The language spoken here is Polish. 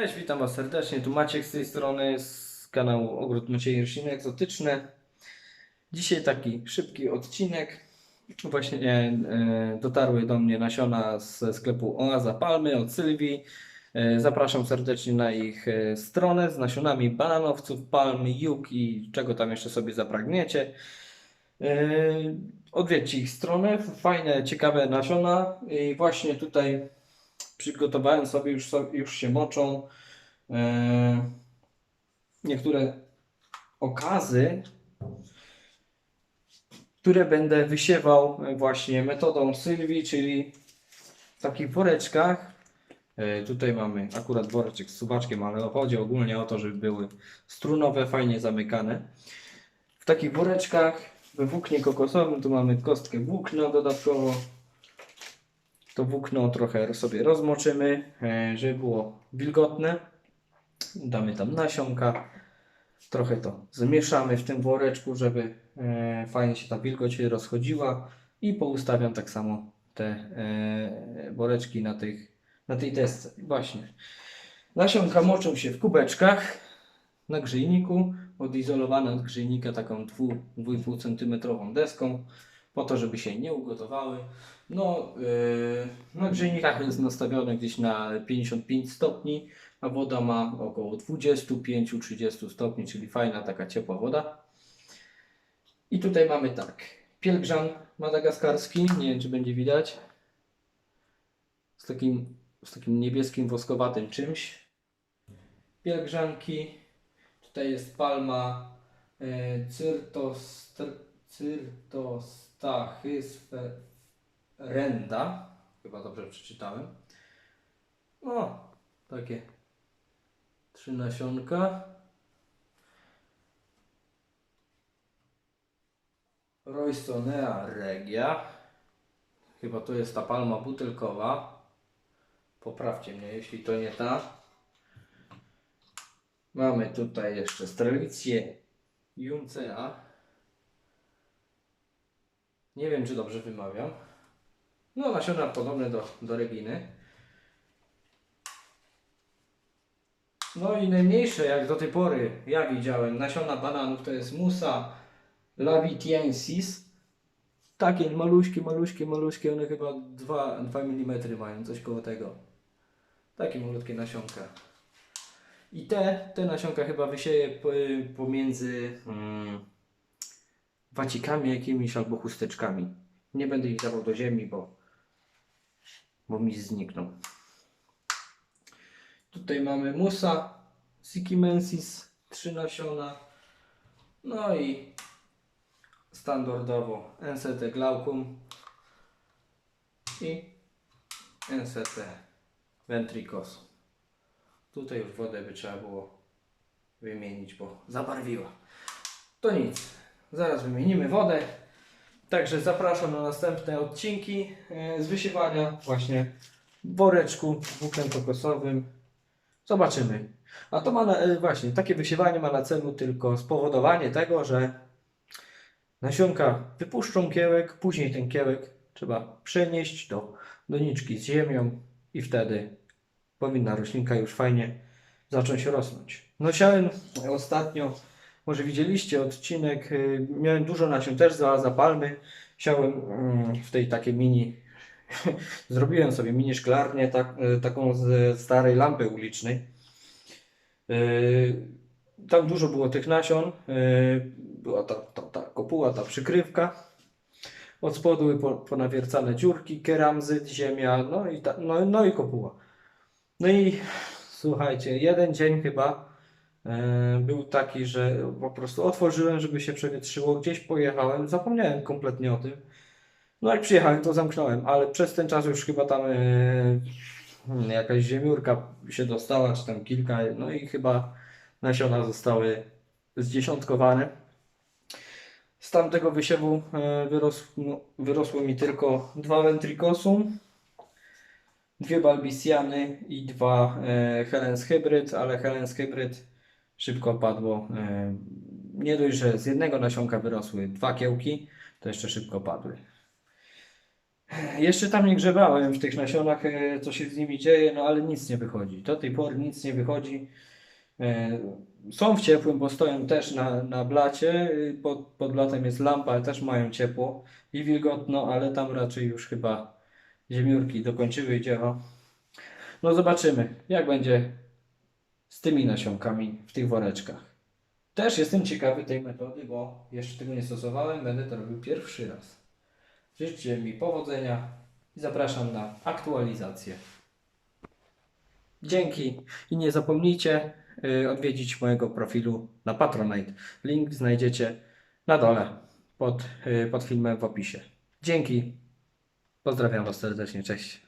Cześć, witam Was serdecznie. Tu Maciek z tej strony z kanału Ogród Maciej Rośliny Egzotyczne. Dzisiaj taki szybki odcinek. Właśnie e, dotarły do mnie nasiona ze sklepu Oaza Palmy od Sylwii. E, zapraszam serdecznie na ich e, stronę z nasionami bananowców, palmy, juk i czego tam jeszcze sobie zapragniecie. E, Odwiedźcie ich stronę, fajne, ciekawe nasiona i właśnie tutaj przygotowałem sobie, już, już się moczą e, niektóre okazy, które będę wysiewał właśnie metodą Sylwii, czyli w takich woreczkach. E, Tutaj mamy akurat woreczek z suwaczkiem, ale chodzi ogólnie o to, żeby były strunowe, fajnie zamykane. W takich woreczkach we włóknie kokosowym tu mamy kostkę włókna dodatkowo. To włókno trochę sobie rozmoczymy, e, żeby było wilgotne. Damy tam nasionka. Trochę to zmieszamy w tym woreczku, żeby e, fajnie się ta wilgoć rozchodziła. I poustawiam tak samo te e, woreczki na, tych, na tej desce. Właśnie. Nasionka moczą się w kubeczkach na grzejniku, odizolowane od grzejnika taką 2,5 cm deską, po to, żeby się nie ugotowały. No, yy, na grzejnikach jest nastawione gdzieś na 55 stopni, a woda ma około 25-30 stopni, czyli fajna taka ciepła woda. I tutaj mamy tak, pielgrzan madagaskarski, nie wiem czy będzie widać, z takim, z takim niebieskim woskowatym czymś. Pielgrzanki, tutaj jest palma e, Cyrtos, Cyrtostachysferenda, chyba dobrze przeczytałem. O, takie trzy nasionka. Roystonea regia. Chyba to jest ta palma butelkowa. Poprawcie mnie, jeśli to nie ta. Mamy tutaj jeszcze Strelicję Juncea. Nie wiem, czy dobrze wymawiam. No, nasiona podobne do, do Reginy. No i najmniejsze, jak do tej pory ja widziałem, nasiona bananów to jest Musa lavitiensis. Takie maluśkie, maluśkie, maluśkie, one chyba 2, 2 mm mają, coś koło tego. Takie malutkie nasionka. I te, te nasionka chyba wysieję po- pomiędzy mm, wacikami jakimiś albo chusteczkami. Nie będę ich dawał do ziemi, bo, bo mi znikną. Tutaj mamy musa, sikimensis, trzy nasiona. No i standardowo NCT glaucum i NCT ventricosum. Tutaj już wodę by trzeba było wymienić, bo zabarwiła. To nic. Zaraz wymienimy wodę. Także zapraszam na następne odcinki e, z wysiewania właśnie w woreczku włóknem kokosowym. Zobaczymy. A to ma na, e, właśnie, takie wysiewanie ma na celu tylko spowodowanie tego, że nasionka wypuszczą kiełek, później ten kiełek trzeba przenieść do doniczki z ziemią i wtedy powinna roślinka już fajnie zacząć rosnąć. No siałem ostatnio, może widzieliście odcinek, y, miałem dużo nasion też za zapalmy, siałem mm, w tej takiej mini, zrobiłem sobie mini szklarnię tak, y, taką z starej lampy ulicznej. Y, Tam dużo było tych nasion, była ta, ta, ta kopuła, ta przykrywka. Od spodu były po- ponawiercane dziurki, keramzyt, ziemia, no i, ta, no, no i kopuła. No i słuchajcie, jeden dzień chyba był taki, że po prostu otworzyłem, żeby się przewietrzyło, gdzieś pojechałem, zapomniałem kompletnie o tym. No jak przyjechałem, to zamknąłem, ale przez ten czas już chyba tam e, jakaś ziemiórka się dostała, czy tam kilka, no i chyba nasiona zostały zdziesiątkowane. Z tamtego wysiewu e, wyrosło, wyrosło mi tylko dwa ventricosum, dwie balbisiany i dwa e, Helens Hybrid, ale Helens Hybrid szybko padło. E, nie dość, że z jednego nasionka wyrosły dwa kiełki, to jeszcze szybko padły. Jeszcze tam nie grzebałem w tych nasionach, e, co się z nimi dzieje, no ale nic nie wychodzi. Do tej pory nic nie wychodzi. E, Są w ciepłym, bo stoją też na, na blacie. Pod, pod blatem jest lampa, ale też mają ciepło i wilgotno, ale tam raczej już chyba ziemiórki dokończyły dzieło. No zobaczymy, jak będzie z tymi nasionkami w tych woreczkach. Też jestem ciekawy tej metody, bo jeszcze tego nie stosowałem, będę to robił pierwszy raz. Życzcie mi powodzenia i zapraszam na aktualizację. Dzięki i nie zapomnijcie y, odwiedzić mojego profilu na Patronite. Link znajdziecie na dole pod, y, pod filmem w opisie. Dzięki. Pozdrawiam Was serdecznie. Cześć.